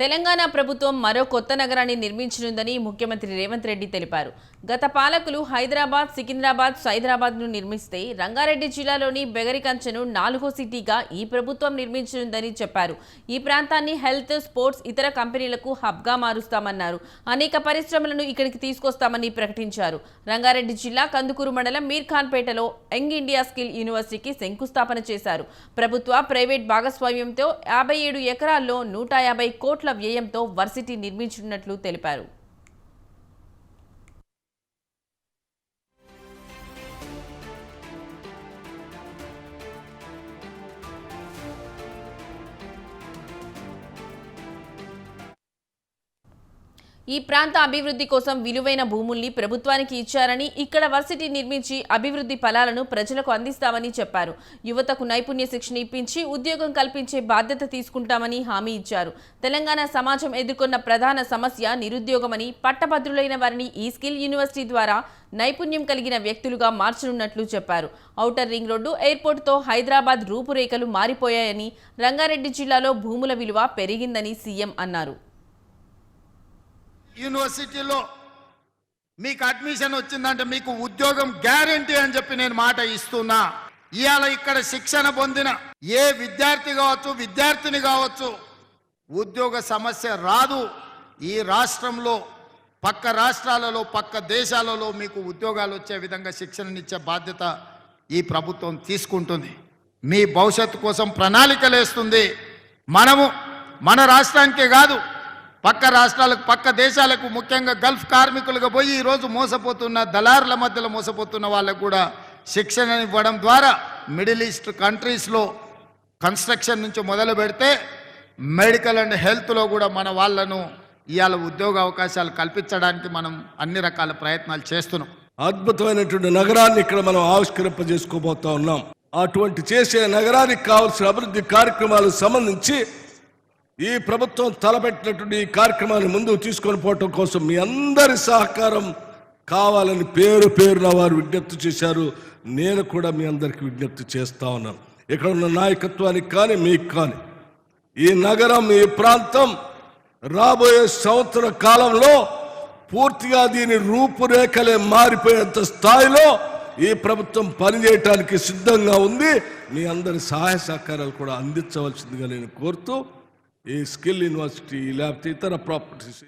తెలంగాణ ప్రభుత్వం మరో కొత్త నగరాన్ని నిర్మించనుందని ముఖ్యమంత్రి రేవంత్ రెడ్డి తెలిపారు. గత పాలకులు హైదరాబాద్ సికింద్రాబాద్ సైదరాబాద్ను నిర్మిస్తే రంగారెడ్డి జిల్లాలోని బెగరికంచెను నాలుగో సిటీగా ఈ ప్రభుత్వం నిర్మించనుందని చెప్పారు. ఈ ప్రాంతాన్ని హెల్త్ స్పోర్ట్స్ ఇతర కంపెనీలకు హబ్గా మారుస్తామన్నారు. అనేక పరిశ్రమలను ఇక్కడికి తీసుకొస్తామని ప్రకటించారు. రంగారెడ్డి జిల్లా కందుకూరు మండలం మీర్ఖాన్పేటలో యంగ్ ఇండియా స్కిల్ యూనివర్సిటీకి శంకుస్థాపన చేశారు. ప్రభుత్వ ప్రైవేట్ భాగస్వామ్యంతో యాభై ఏడు ఎకరాల్లో నూట యాభై కోట్ల వ్యయంతో వర్సిటీ నిర్మించనున్నట్లు తెలిపారు. ఈ ప్రాంత అభివృద్ధి కోసం విలువైన భూముల్ని ప్రభుత్వానికి ఇచ్చారని ఇక్కడ వర్సిటీ నిర్మించి అభివృద్ధి ఫలాలను ప్రజలకు అందిస్తామని చెప్పారు. యువతకు నైపుణ్య శిక్షణ ఇప్పించి ఉద్యోగం కల్పించే బాధ్యత తీసుకుంటామని హామీ ఇచ్చారు. తెలంగాణ సమాజం ఎదుర్కొన్న ప్రధాన సమస్య నిరుద్యోగమని పట్టభద్రులైన వారిని ఈ స్కిల్ యూనివర్సిటీ ద్వారా నైపుణ్యం కలిగిన వ్యక్తులుగా మార్చనున్నట్లు చెప్పారు. ఔటర్ రింగ్ రోడ్డు ఎయిర్పోర్టుతో హైదరాబాద్ రూపురేఖలు మారిపోయాయని రంగారెడ్డి జిల్లాలో భూముల విలువ పెరిగిందని సీఎం అన్నారు. యూనివర్సిటీలో మీకు అడ్మిషన్ వచ్చిందంటే మీకు ఉద్యోగం గ్యారంటీ అని చెప్పి నేను మాట ఇస్తున్నా. ఇవాళ ఇక్కడ శిక్షణ పొందిన ఏ విద్యార్థి కావచ్చు విద్యార్థిని కావచ్చు ఉద్యోగ సమస్య రాదు. ఈ రాష్ట్రంలో పక్క రాష్ట్రాలలో పక్క దేశాలలో మీకు ఉద్యోగాలు వచ్చే విధంగా శిక్షణనిచ్చే బాధ్యత ఈ ప్రభుత్వం తీసుకుంటుంది. మీ భవిష్యత్తు కోసం ప్రణాళికలు వేస్తుంది మనము మన రాష్ట్రానికే కాదు పక్క రాష్ట్రాలకు పక్క దేశాలకు ముఖ్యంగా గల్ఫ్ కార్మికులుగా పోయి ఈరోజు మోసపోతున్న దళారుల మధ్యలో మోసపోతున్న వాళ్ళకు కూడా శిక్షణ ఇవ్వడం ద్వారా మిడిల్ ఈస్ట్ కంట్రీస్లో కన్స్ట్రక్షన్ నుంచి మొదలు పెడితే మెడికల్ అండ్ హెల్త్లో కూడా మన వాళ్ళను ఇవాళ ఉద్యోగ అవకాశాలు కల్పించడానికి మనం అన్ని రకాల ప్రయత్నాలు చేస్తున్నాం. అద్భుతమైనటువంటి నగరాన్ని ఇక్కడ మనం ఆవిష్కరింపజేసుకోబోతా ఉన్నాం. అటువంటి చేసే నగరానికి కావాల్సిన అభివృద్ధి కార్యక్రమాలకు సంబంధించి ఈ ప్రభుత్వం తలపెట్టినటువంటి ఈ కార్యక్రమాన్ని ముందుకు తీసుకొని పోవటం కోసం మీ అందరి సహకారం కావాలని పేరు పేరున వారు విజ్ఞప్తి చేశారు. నేను కూడా మీ అందరికి విజ్ఞప్తి చేస్తా ఉన్నాను. ఇక్కడ ఉన్న నాయకత్వానికి కానీ మీకు కానీ ఈ నగరం ఈ ప్రాంతం రాబోయే సంవత్సర కాలంలో పూర్తిగా దీని రూపురేఖలే మారిపోయేంత స్థాయిలో ఈ ప్రభుత్వం పనిచేయటానికి సిద్ధంగా ఉంది. మీ అందరి సహాయ సహకారాలు కూడా అందించవలసిందిగా నేను కోరుతూ ఈ స్కిల్ యూనివర్సిటీ లేకపోతే ఇతర ప్రాపర్టీస్